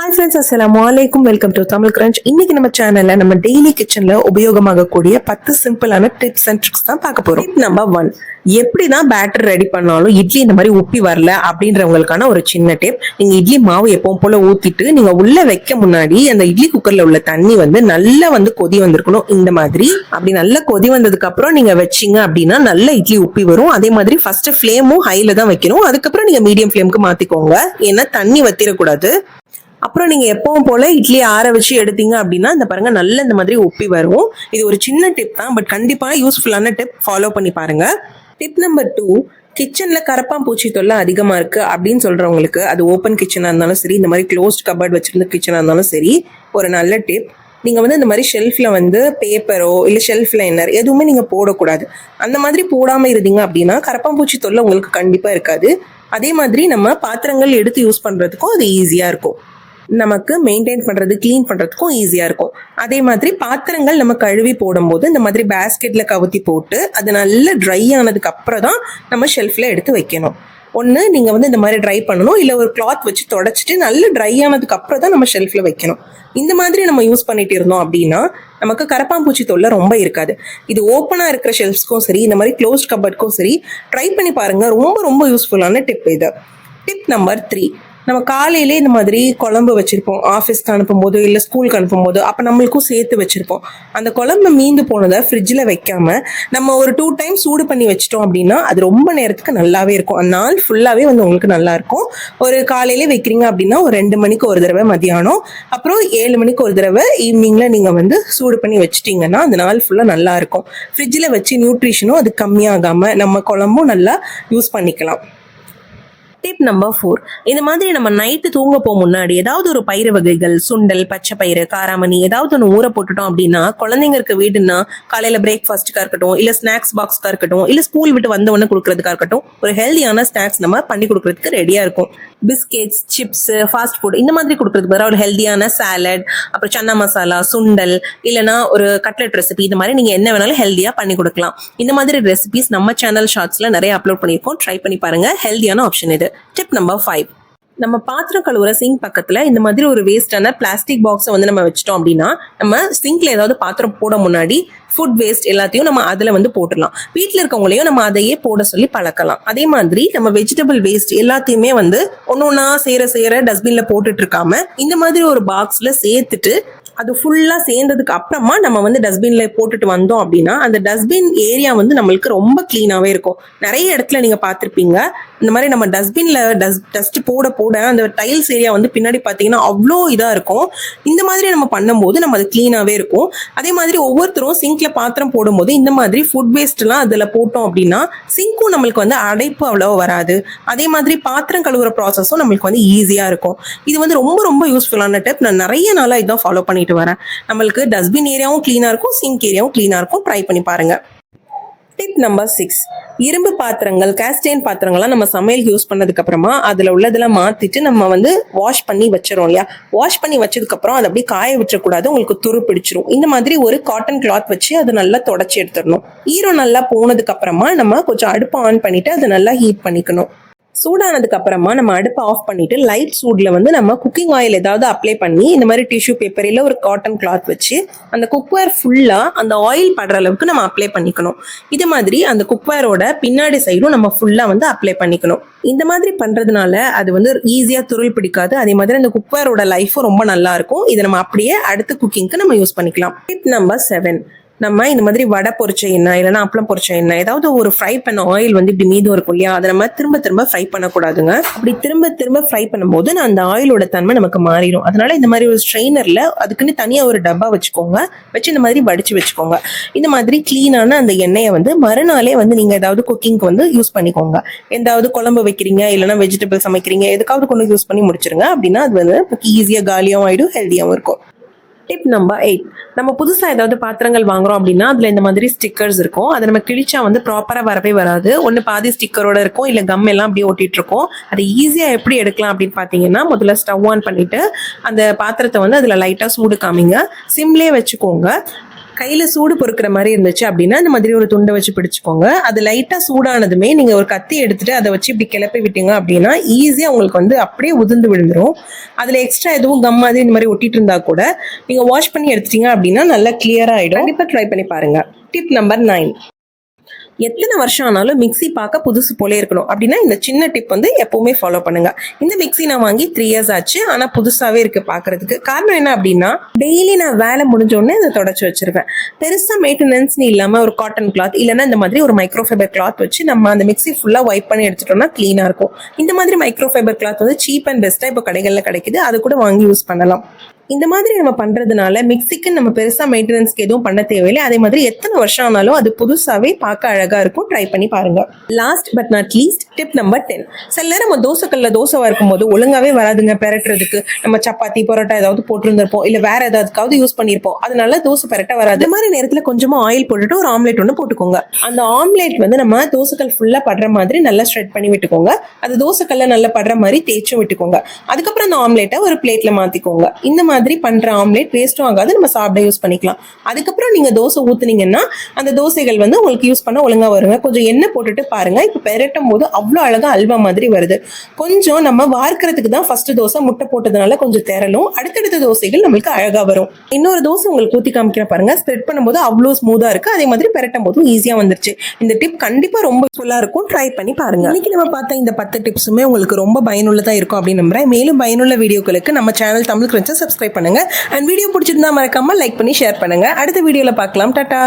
Hi friends அஸ்லாம் வலைக்கும் welcome to Tamil crunch இன்னைக்கு நம்ம சேனல்ல நம்ம டெய்லி கிச்சன்ல உபயோகமாகக்கூடிய பத்து சிம்பிளான டிப்ஸ் அண்ட் ட்ரிக்ஸ் தான் பார்க்க போறோம். டிப் நம்பர் ஒன் எப்படி தான் பேட்டர் ரெடி பண்ணாலும் இட்லி இந்த மாதிரி உப்பி வரல அப்படின்றவங்களுக்கான ஒரு சின்ன டிப் நீங்க இட்லி மாவு எப்பவும் போல ஊத்திட்டு நீங்க உள்ள வைக்க முன்னாடி அந்த இட்லி குக்கர்ல உள்ள தண்ணி வந்து நல்லா வந்து கொதி வந்திருக்கணும். இந்த மாதிரி அப்படி நல்லா கொதி வந்ததுக்கு அப்புறம் நீங்க வச்சீங்க அப்படின்னா நல்ல இட்லி உப்பி வரும். அதே மாதிரி ஃபர்ஸ்ட் ஃப்ளேமும் ஹைல தான் வைக்கணும். அதுக்கப்புறம் நீங்க மீடியம் ஃபிளேமுக்கு மாத்திக்கோங்க. ஏன்னா தண்ணி வத்திரக்கூடாது. அப்புறம் நீங்க எப்பவும் போல இட்லியை ஆற வச்சு எடுத்தீங்க அப்படின்னா இந்த பாருங்க நல்ல இந்த மாதிரி ஒப்பி வரும். இது ஒரு சின்ன டிப் தான் பட் கண்டிப்பா யூஸ்ஃபுல்லான டிப் ஃபாலோ பண்ணி பாருங்க. டிப் நம்பர் டூ கிச்சன்ல கரப்பாம்பூச்சி தொல்லை அதிகமா இருக்கு அப்படின்னு சொல்றவங்களுக்கு அது ஓப்பன் கிச்சனா இருந்தாலும் சரி இந்த மாதிரி க்ளோஸ்ட் கபர்ட் வச்சிருந்த கிச்சனா இருந்தாலும் சரி ஒரு நல்ல டிப் நீங்க வந்து இந்த மாதிரி ஷெல்ஃப்ல வந்து பேப்பரோ இல்ல ஷெல்ஃப் லைனர் எதுவுமே நீங்க போடக்கூடாது. அந்த மாதிரி போடாம இருந்தீங்க அப்படின்னா கரப்பாம்பூச்சி தொல்லை உங்களுக்கு கண்டிப்பா இருக்காது. அதே மாதிரி நம்ம பாத்திரங்கள் எடுத்து யூஸ் பண்றதுக்கும் அது ஈஸியா இருக்கும். நமக்கு மெயின்டைன் பண்றது க்ளீன் பண்றதுக்கும் ஈஸியா இருக்கும். அதே மாதிரி பாத்திரங்கள் நம்ம கழுவி போடும்போது இந்த மாதிரி பேஸ்கெட்ல கவுத்தி போட்டு அது நல்லா ட்ரை ஆனதுக்கு அப்புறம் தான் நம்ம ஷெல்ஃப்ல எடுத்து வைக்கணும். ஒன்று நீங்கள் வந்து இந்த மாதிரி ட்ரை பண்ணணும் இல்லை ஒரு கிளாத் வச்சு தொடச்சிட்டு நல்ல ட்ரை ஆனதுக்கு அப்புறம் தான் நம்ம ஷெல்ஃபில் வைக்கணும். இந்த மாதிரி நம்ம யூஸ் பண்ணிட்டு இருந்தோம் அப்படின்னா நமக்கு கரப்பாம்பூச்சி தொல்லை ரொம்ப இருக்காது. இது ஓப்பனாக இருக்கிற ஷெல்ஃப்ஸ்க்கும் சரி இந்த மாதிரி க்ளோஸ்ட் கபர்ட்க்கும் சரி ட்ரை பண்ணி பாருங்கள் ரொம்ப ரொம்ப யூஸ்ஃபுல்லான டிப் இது. டிப் நம்பர் த்ரீ நம்ம காலையிலே இந்த மாதிரி குழம்பு வச்சிருப்போம். ஆஃபீஸ்க்கு அனுப்பும்போது இல்லை ஸ்கூலுக்கு அனுப்பும்போது அப்போ நம்மளுக்கும் சேர்த்து வச்சிருப்போம். அந்த குழம்பு மீந்து போனதை ஃப்ரிட்ஜில் வைக்காம நம்ம ஒரு டூ டைம் சூடு பண்ணி வச்சிட்டோம் அப்படின்னா அது ரொம்ப நேரத்துக்கு நல்லாவே இருக்கும். அந்த நாள் ஃபுல்லாகவே வந்து உங்களுக்கு நல்லா இருக்கும். ஒரு காலையிலே வைக்கிறீங்க அப்படின்னா ஒரு ரெண்டு மணிக்கு ஒரு தடவை மதியானம் அப்புறம் ஏழு மணிக்கு ஒரு தடவை ஈவினிங்கில் நீங்கள் வந்து சூடு பண்ணி வச்சிட்டிங்கன்னா அந்த நாள் ஃபுல்லாக நல்லா இருக்கும். ஃப்ரிட்ஜில் வச்சு நியூட்ரிஷனும் அது கம்மியாகாமல் நம்ம குழம்பும் நல்லா யூஸ் பண்ணிக்கலாம். டிப் நம்பர் ஃபோர் இந்த மாதிரி நம்ம நைட்டு தூங்க போக முன்னாடி ஏதாவது ஒரு பயிறு வகைகள் சுண்டல் பச்சை பயிறு காராமணி ஏதாவது ஒன்று ஊற போட்டுட்டோம் அப்படின்னா குழந்தைங்க இருக்க வீடுன்னா காலையில பிரேக்ஃபாஸ்ட்டுக்காக இருக்கட்டும் இல்லை ஸ்நாக்ஸ் பாக்ஸ்க்காக இருக்கட்டும் இல்லை ஸ்கூல் விட்டு வந்த உடனே கொடுக்கறதுக்காக இருக்கட்டும் ஒரு ஹெல்தியான ஸ்நாக்ஸ் நம்ம பண்ணி கொடுக்கறதுக்கு ரெடியாக இருக்கும். பிஸ்கெட்ஸ் சிப்ஸ் ஃபாஸ்ட் ஃபுட் இந்த மாதிரி கொடுக்கறதுக்கு பதிலாக ஒரு ஹெல்தியான சாலட் அப்புறம் சன்னா மசாலா சுண்டல் இல்லைனா ஒரு கட்லெட் ரெசிபி இந்த மாதிரி நீங்கள் என்ன வேணாலும் ஹெல்தியாக பண்ணி கொடுக்கலாம். இந்த மாதிரி ரெசிபிஸ் நம்ம சேனல் ஷார்ட்ஸில் நிறைய அப்லோட் பண்ணியிருக்கோம். ட்ரை பண்ணி பாருங்க. ஹெல்தியான ஆப்ஷன் இது. டிப் நம்பர் ஃபைவ் நம்ம பாத்திரம் கழுவுற சிங்க் பக்கத்துல இந்த மாதிரி ஒரு வேஸ்டான பிளாஸ்டிக் பாக்ஸை வந்து நம்ம வச்சிட்டோம் அப்படின்னா நம்ம சிங்க்ல ஏதாவது பாத்திரம் போட முன்னாடி ஃபுட் வேஸ்ட் எல்லாத்தையும் நம்ம அதுல வந்து போட்டுடலாம். வீட்டில் இருக்கவங்களையும் நம்ம அதையே போட சொல்லி பழக்கலாம். அதே மாதிரி நம்ம வெஜிடபிள் வேஸ்ட் எல்லாத்தையுமே வந்து ஒன்று ஒன்றா சேர சேர டஸ்ட்பின்ல போட்டுட்டு இருக்காம இந்த மாதிரி ஒரு பாக்ஸ்ல சேர்த்துட்டு அது ஃபுல்லாக சேர்ந்ததுக்கு அப்புறமா நம்ம வந்து டஸ்ட்பின்ல போட்டுட்டு வந்தோம் அப்படின்னா அந்த டஸ்ட்பின் ஏரியா வந்து நம்மளுக்கு ரொம்ப க்ளீனாகவே இருக்கும். நிறைய இடத்துல நீங்கள் பார்த்துருப்பீங்க இந்த மாதிரி நம்ம டஸ்ட்பின்ல டஸ்ட் டஸ்ட் போட போட அந்த டைல்ஸ் ஏரியா வந்து பின்னாடி பார்த்தீங்கன்னா அவ்வளோ இதாக இருக்கும். இந்த மாதிரி நம்ம பண்ணும்போது நம்ம அது க்ளீனாகவே இருக்கும். அதே மாதிரி ஒவ்வொருத்தரும் சிங்க்ல பாத்திரம் போடும்போது இந்த மாதிரி ஃபுட் வேஸ்ட்லாம் அதில் போட்டோம் அப்படின்னா சிங்க்கும் நம்மளுக்கு வந்து அடைப்பு அவ்வளோ வராது. அதே மாதிரி பாத்திரம் கழுவுற ப்ராசஸும் நம்மளுக்கு வந்து ஈஸியாக இருக்கும். இது வந்து ரொம்ப ரொம்ப யூஸ்ஃபுல்லான டிப் நான் நிறைய நாளாக இதான் ஃபாலோ பண்ணிட்டு வரேன். நம்மளுக்கு டஸ்ட்பின் ஏரியாவும் க்ளீனாக இருக்கும் சிங்க் ஏரியாவும் க்ளீனாக இருக்கும். ட்ரை பண்ணி பாருங்க. டிப் நம்பர் சிக்ஸ் இரும்பு பாத்திரங்கள் கேஸ்டைன் பாத்திரங்கள்லாம் நம்ம சமையல் யூஸ் பண்ணதுக்கு அப்புறமா அதில் உள்ளதெல்லாம் மாற்றிட்டு நம்ம வந்து வாஷ் பண்ணி வச்சிரும் இல்லையா? வாஷ் பண்ணி வச்சதுக்கப்புறம் அதை அப்படியே காய விட்டுறக்கூடாது. உங்களுக்கு துரு பிடிச்சிரும். இந்த மாதிரி ஒரு காட்டன் கிளாத் வச்சு அதை நல்லா தொடச்சி எடுத்துடணும். ஈரம் நல்லா போனதுக்கு அப்புறமா நம்ம கொஞ்சம் அடுப்பை ஆன் பண்ணிட்டு அதை நல்லா ஹீட் பண்ணிக்கணும். சூடானதுக்கு அப்புறமா நம்ம அடுப்பை ஆஃப் பண்ணிட்டு லைட் சூடில் வந்து நம்ம குக்கிங் ஆயில் ஏதாவது அப்ளை பண்ணி இந்த மாதிரி டிஷ்யூ பேப்பர் இல்லை ஒரு காட்டன் கிளாத் வச்சு அந்த குக்வேர் ஃபுல்லாக அந்த ஆயில் படுற அளவுக்கு நம்ம அப்ளை பண்ணிக்கணும். இது மாதிரி அந்த குக்வேரோட பின்னாடி சைடும் நம்ம ஃபுல்லாக வந்து அப்ளை பண்ணிக்கணும். இந்த மாதிரி பண்ணுறதுனால அது வந்து ஈஸியாக துருள் பிடிக்காது. அதே மாதிரி அந்த குக்வேரோட லைஃபும் ரொம்ப நல்லா இருக்கும். இதை நம்ம அப்படியே அடுத்த குக்கிங்க்கு நம்ம யூஸ் பண்ணிக்கலாம். டிப் நம்பர் செவன் நம்ம இந்த மாதிரி வடை பொரிச்ச எண்ணெய் இல்லைன்னா அப்பளம் பொரிச்ச எண்ணெய் ஏதாவது ஒரு ஃப்ரை பண்ண ஆயில் வந்து இப்படி மீதம் இருக்கும் இல்லையா? அதை நம்ம திரும்ப திரும்ப ஃப்ரை பண்ணக்கூடாதுங்க. அப்படி திரும்ப திரும்ப ஃப்ரை பண்ணும்போது நான் அந்த ஆயிலோட தன்மை நமக்கு மாறிடும். அதனால இந்த மாதிரி ஒரு ஸ்ட்ரெயினர்ல அதுக்குன்னு தனியாக ஒரு டப்பா வச்சுக்கோங்க. வச்சு இந்த மாதிரி வடிச்சு வச்சுக்கோங்க. இந்த மாதிரி க்ளீனான அந்த எண்ணெயை வந்து மறுநாளே வந்து நீங்க ஏதாவது குக்கிங்க்கு வந்து யூஸ் பண்ணிக்கோங்க. எதாவது குழம்பு வைக்கிறீங்க இல்லைன்னா வெஜிடபிள் சமைக்கிறீங்க எதுக்காவது கொண்டு யூஸ் பண்ணி முடிச்சிருங்க. அப்படின்னா அது வந்து ஈஸியாக காலியாகவும் ஆயிடும் ஹெல்த்தியாகவும் இருக்கும். டிப் நம்பர் எயிட் நம்ம புதுசாக ஏதாவது பாத்திரங்கள் வாங்குறோம் அப்படின்னா அதில் இந்த மாதிரி ஸ்டிக்கர்ஸ் இருக்கும். அதை நம்ம கிழிச்சா வந்து ப்ராப்பராக வரவே வராது. ஒன்று பாதி ஸ்டிக்கரோட இருக்கும் இல்லை கம் எல்லாம் அப்படியே ஒட்டிட்டு இருக்கும் அதை ஈஸியாக எப்படி எடுக்கலாம் அப்படின்னு பார்த்தீங்கன்னா முதல்ல ஸ்டவ் ஆன் பண்ணிட்டு அந்த பாத்திரத்தை வந்து அதில் லைட்டாக சூடு காமிங்க. சிம்லேயே வச்சுக்கோங்க. கையில சூடு பொறுக்கிற மாதிரி இருந்துச்சு அப்படின்னா இந்த மாதிரி ஒரு துண்டை வச்சு பிடிச்சுக்கோங்க. அது லைட்டா சூடானதுமே நீங்க ஒரு கத்தி எடுத்துட்டு அதை வச்சு இப்படி கிளப்பி விட்டீங்க அப்படின்னா ஈஸியா உங்களுக்கு வந்து அப்படியே உதிர்ந்து விழுந்துரும். அதுல எக்ஸ்ட்ரா எதுவும் கம் மாதிரி இந்த மாதிரி ஒட்டிட்டு இருந்தா கூட நீங்க வாஷ் பண்ணி எடுத்துட்டீங்க அப்படின்னா நல்லா கிளியரா ஆயிடும். கண்டிப்பா ட்ரை பண்ணி பாருங்க. டிப் நம்பர் நைன் எத்தனை வருஷம் ஆனாலும் மிக்ஸி பார்க்க புதுசு போலே இருக்கணும். அப்படின்னா இந்த சின்ன டிப் வந்து எப்பவுமே ஃபாலோ பண்ணுங்க. இந்த மிக்ஸி நான் வாங்கி த்ரீ இயர்ஸ் ஆச்சு. ஆனா புதுசாவே இருக்கு பார்க்கறதுக்கு. காரணம் என்ன அப்படின்னா டெய்லி நான் வேலை முடிஞ்ச உடனே தொடச்சி தொடச்சு வச்சிருவேன். பெருசா மெயின்டெனன்ஸ்னு இல்லாம ஒரு காட்டன் கிளாத் இல்லைன்னா இந்த மாதிரி ஒரு மைக்ரோ ஃபைபர் கிளாத் வச்சு நம்ம அந்த மிக்ஸி ஃபுல்லா வைப் பண்ணி எடுத்துட்டோம்னா க்ளீனாக இருக்கும். இந்த மாதிரி மைக்ரோ ஃபைபர் கிளாத் வந்து சீப் அண்ட் பெஸ்ட்டாக இப்போ கடைகளில் கிடைக்குது. அது கூட வாங்கி யூஸ் பண்ணலாம். இந்த மாதிரி நம்ம பண்றதுனால மிக்சிக்கு நம்ம பெருசா மெயின்டெனன்ஸ்க்கு எதுவும் பண்ண தேவையில்லை. அதே மாதிரி எத்தனை வருஷம் ஆனாலும் அது புதுசாவே பார்க்க அழகா இருக்கும். ட்ரை பண்ணி பாருங்க. Last but not least tip number ten சில நேரம் நம்ம தோசைக்கல்ல தோசை வறுக்கும் போது ஒழுங்காவே வராதுங்க பெரட்டுறதுக்கு. நம்ம சப்பாத்தி பரோட்டா ஏதாவது போட்டிருந்திருப்போம். இல்ல வேற ஏதாவதுக்காவது யூஸ் பண்ணியிருப்போம் அதனால தோசை பெரட்ட வராது. இந்த மாதிரி நேரத்துல கொஞ்சமா ஆயில் போட்டுட்டு ஒரு ஆம்லேட் ஒன்று போட்டுக்கோங்க. அந்த ஆம்லேட் வந்து நம்ம தோசைக்கல் ஃபுல்லா படுற மாதிரி நல்லா ஸ்ப்ரெட் பண்ணி விட்டுக்கோங்க. அது தோசைக்கல்ல நல்லா படுற மாதிரி தேய்ச்சும் விட்டுக்கோங்க. அதுக்கப்புறம் அந்த ஆம்லேட்டை ஒரு பிளேட்ல மாத்திக்கோங்க. இந்த மாதிரி மாதிரி பண்ணுற ஆம்லேட் வேஸ்ட்டும் ஆகாது. நம்ம சாப்பிட யூஸ் பண்ணிக்கலாம். அதுக்கப்புறம் நீங்கள் தோசை ஊற்றுனீங்கன்னா அந்த தோசைகள் வந்து உங்களுக்கு யூஸ் பண்ண ஒழுங்காக வருங்க. கொஞ்சம் எண்ணெய் போட்டுட்டு பாருங்கள் இப்போ பெரட்டும் போது அவ்வளோ அழகாக அல்வா மாதிரி வருது. கொஞ்சம் நம்ம வார்க்கறதுக்கு தான் ஃபஸ்ட்டு தோசை முட்டை போட்டதுனால கொஞ்சம் திரளும். அடுத்தடுத்த தோசைகள் நம்மளுக்கு அழகாக வரும். இன்னொரு தோசை உங்களுக்கு ஊற்றி காமிக்கிறேன் பாருங்கள் ஸ்ப்ரெட் பண்ணும்போது அவ்வளோ ஸ்மூத்தாக இருக்குது அதே மாதிரி பெரட்டும் போதும் ஈஸியாக வந்துருச்சு. இந்த டிப் கண்டிப்பாக ரொம்ப யூஸ்ஃபுல்லாக இருக்கும். ட்ரை பண்ணி பாருங்கள் இன்னைக்கு நம்ம பார்த்த இந்த பத்து டிப்ஸுமே உங்களுக்கு ரொம்ப பயனுள்ளதாக இருக்கும் அப்படின்னு நம்புறேன். மேலும் பயனுள்ள வீடியோக்களுக்கு நம்ம சேனல் தமிழ் கிரன்ச்சை சப்ஸ்கிரைப் பண்ணுங்க. அண்ட் வீடியோ பிடிச்சிருந்தா மறக்காம லைக் பண்ணி ஷேர் பண்ணுங்க. அடுத்த வீடியோவில் பார்க்கலாம். டாடா